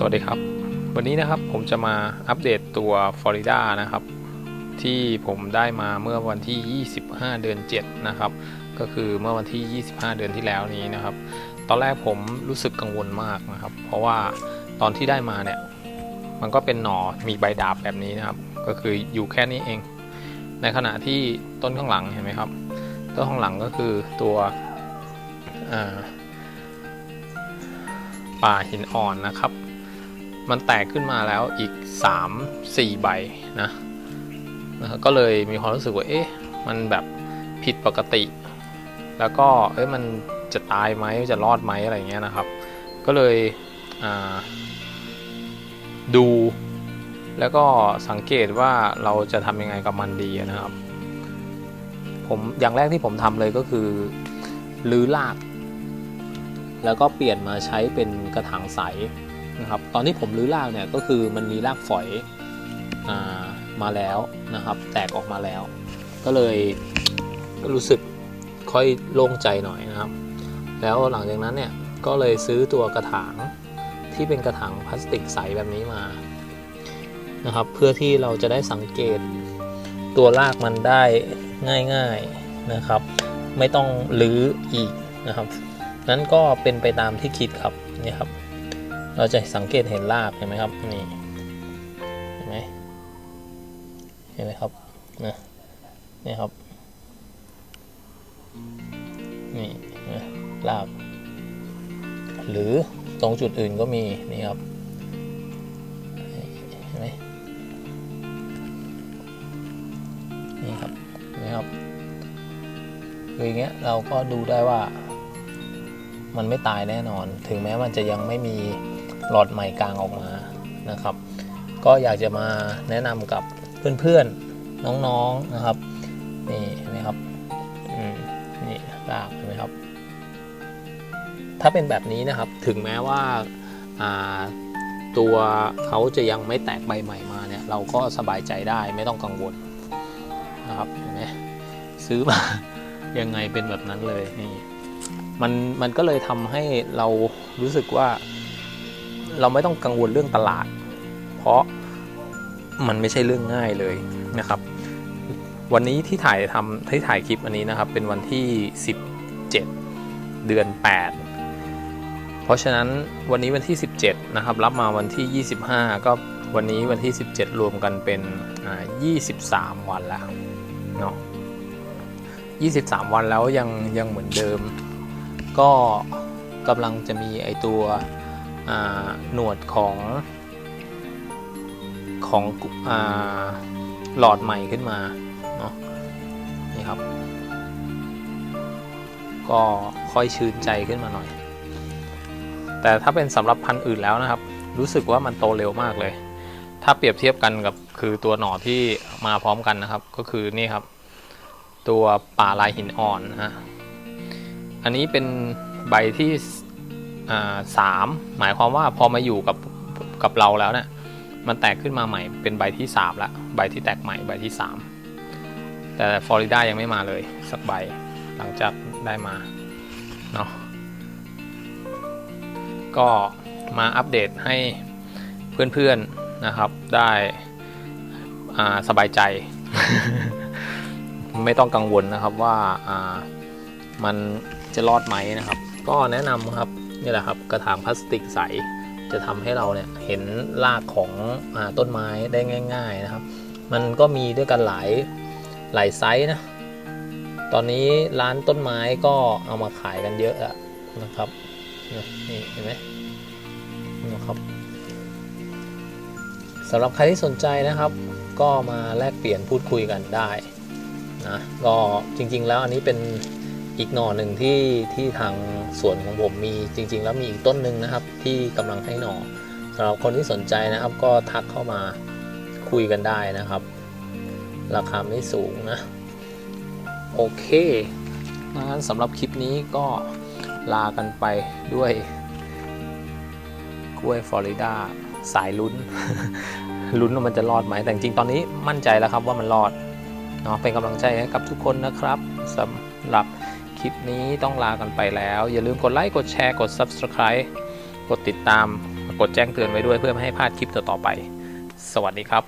สวัสดีครับ วันนี้นะครับผมจะมาอัปเดตตัวฟลอริดานะครับ ที่ผมได้มาเมื่อวันที่ 25 เดือน 7 นะครับ ก็คือเมื่อวันที่ 25 เดือนที่แล้วนี้นะครับ ตอนแรกผมรู้สึกกังวลมากนะครับ เพราะว่าตอนที่ได้มาเนี่ย มันก็เป็นหน่อมีใบดาบแบบนี้นะครับ ก็คืออยู่แค่นี้เอง ในขณะที่ต้นข้างหลังเห็นไหมครับ ต้นข้างหลังก็คือตัวป่าหินอ่อนนะครับ มันแตกขึ้นมาแล้วอีก 3 4 ใบนะนะก็เลยมีความรู้สึกว่าเอ๊ะมันแบบผิดปกติ แล้วก็เอ้ยมันจะตายไหมจะรอดไหมอะไรเงี้ยนะครับ ก็เลยดู แล้วก็สังเกตว่าเราจะทำยังไงกับมันดีนะครับ ผมอย่างแรกที่ผมทำเลยก็คือรื้อราก แล้วก็เปลี่ยนมาใช้เป็นกระถางใส นะครับ ตอนที่ผมรื้อรากเนี่ยก็คือมันมีรากฝอยอามาแล้วนะครับ แตกออกมาแล้ว ก็เลยรู้สึกค่อยโล่งใจหน่อยนะครับ แล้วหลังจากนั้นเนี่ยก็เลยซื้อตัวกระถางที่เป็นกระถางพลาสติกใสแบบนี้มานะครับ เพื่อที่เราจะได้สังเกตตัวรากมันได้ง่ายๆนะครับ ไม่ต้องรื้ออีกนะครับ นั้นก็เป็นไปตามที่คิดครับนี่ครับ เราจะสังเกตเห็นรากเห็นไหมครับนี่เห็นไหมเห็นไหมครับนะนี่ครับนี่นะรากหรือตรงจุดอื่นก็มีนี่ครับเห็นไหมนี่ครับนี่ครับคืออย่างเงี้ยเราก็ดูได้ว่ามันไม่ตายแน่นอน ถึงแม้มันจะยังไม่มี หลอดใหม่กลางออกมานะครับ ก็อยากจะมาแนะนำกับเพื่อนๆน้องๆนะครับนี่เห็นไหมครับอืมนี่รากเห็นไหมครับ ถ้าเป็นแบบนี้นะครับถึงแม้ว่าตัวเขาจะยังไม่แตกใบใหม่มาเนี่ยเราก็สบายใจได้ไม่ต้องกังวลนะครับเห็นไหมซื้อมายังไงเป็นแบบนั้นเลยนี่มันมันก็เลยทำให้เรารู้สึกว่า เราไม่ต้องกังวลเรื่องตลาด เพราะมันไม่ใช่เรื่องง่ายเลยนะครับ วันนี้ที่ถ่ายทำที่ถ่ายคลิปอันนี้นะครับ เป็นวันที่ 17 เดือน 8 เพราะฉะนั้นวันนี้วันที่ 17 นะครับ รับมาวันที่ 25 ก็วันนี้วันที่ 17 รวมกันเป็น 23 วันแล้วเนาะ23 วันแล้วยังยังเหมือนเดิม ก็กำลังจะมีไอตัว หนวดของของอหลอดใหม่ขึ้นมาเนาะนี่ครับ ก็ค่อยชื่นใจขึ้นมาหน่อย แต่ถ้าเป็นสำหรับพันธุ์อื่นแล้วนะครับ รู้สึกว่ามันโตเร็วมากเลย ถ้าเปรียบเทียบกันกับคือตัวหน่อที่มาพร้อมกันนะครับ ก็คือนี่ครับ ตัวป่าลายหินอ่อนนะฮะอันนี้เป็นใบที่ สามหมายความว่าพอมาอยู่กับกับเราแล้วเนะี่ยมันแตกขึ้นมาใหม่เป็นใบที่3ละใบที่แตกใหม่ใบที่ 3 แต่ฟลอริดายังไม่มาเลยสักใบหลังจากได้มาเนาะก็มาอัปเดตให้เพื่อนๆนะครับได้สบายใจ ไม่ต้องกังวลนะครับว่ามันจะรอดไหมนะครับ ก็แนะนำครับ นี่แหละครับกระถางพลาสติกใสจะทำให้เราเนี่ยเห็นรากของอต้นไม้ได้ง่าย ๆนะครับ มันก็มีด้วยกันหลายหลายไซส์นะตอนนี้ร้านต้นไม้ก็เอามาขายกันเยอะอะนะครับนี่เห็นไหมนะครับสำหรับใครที่สนใจนะครับ ก็มาแลกเปลี่ยนพูดคุยกันได้นะก็จริงๆแล้วอันนี้เป็น อีกหน่อหนึ่งที่ที่ทางสวนของผมมีจริง ๆ แล้วมีอีกต้นหนึ่งนะครับ ที่กำลังให้หน่อสำหรับคนที่สนใจนะครับ ก็ทักเข้ามาคุยกันได้นะครับ ราคาไม่สูงนะ โอเคงั้นสำหรับคลิปนี้ก็ลากันไปด้วยกล้วยฟลอริดาสายลุ้น ลุ้นว่ามันจะรอดไหมแต่จริงตอนนี้มั่นใจแล้วครับว่ามันรอดเนาะเป็นกำลังใจให้กับทุกคนนะครับสำหรับ คลิปนี้ต้องลากันไปแล้ว อย่าลืมกดไลค์กดแชร์กด Subscribe กดติดตามกดแจ้งเตือนไว้ด้วยเพื่อไม่ให้พลาดคลิปต่อๆไป สวัสดีครับ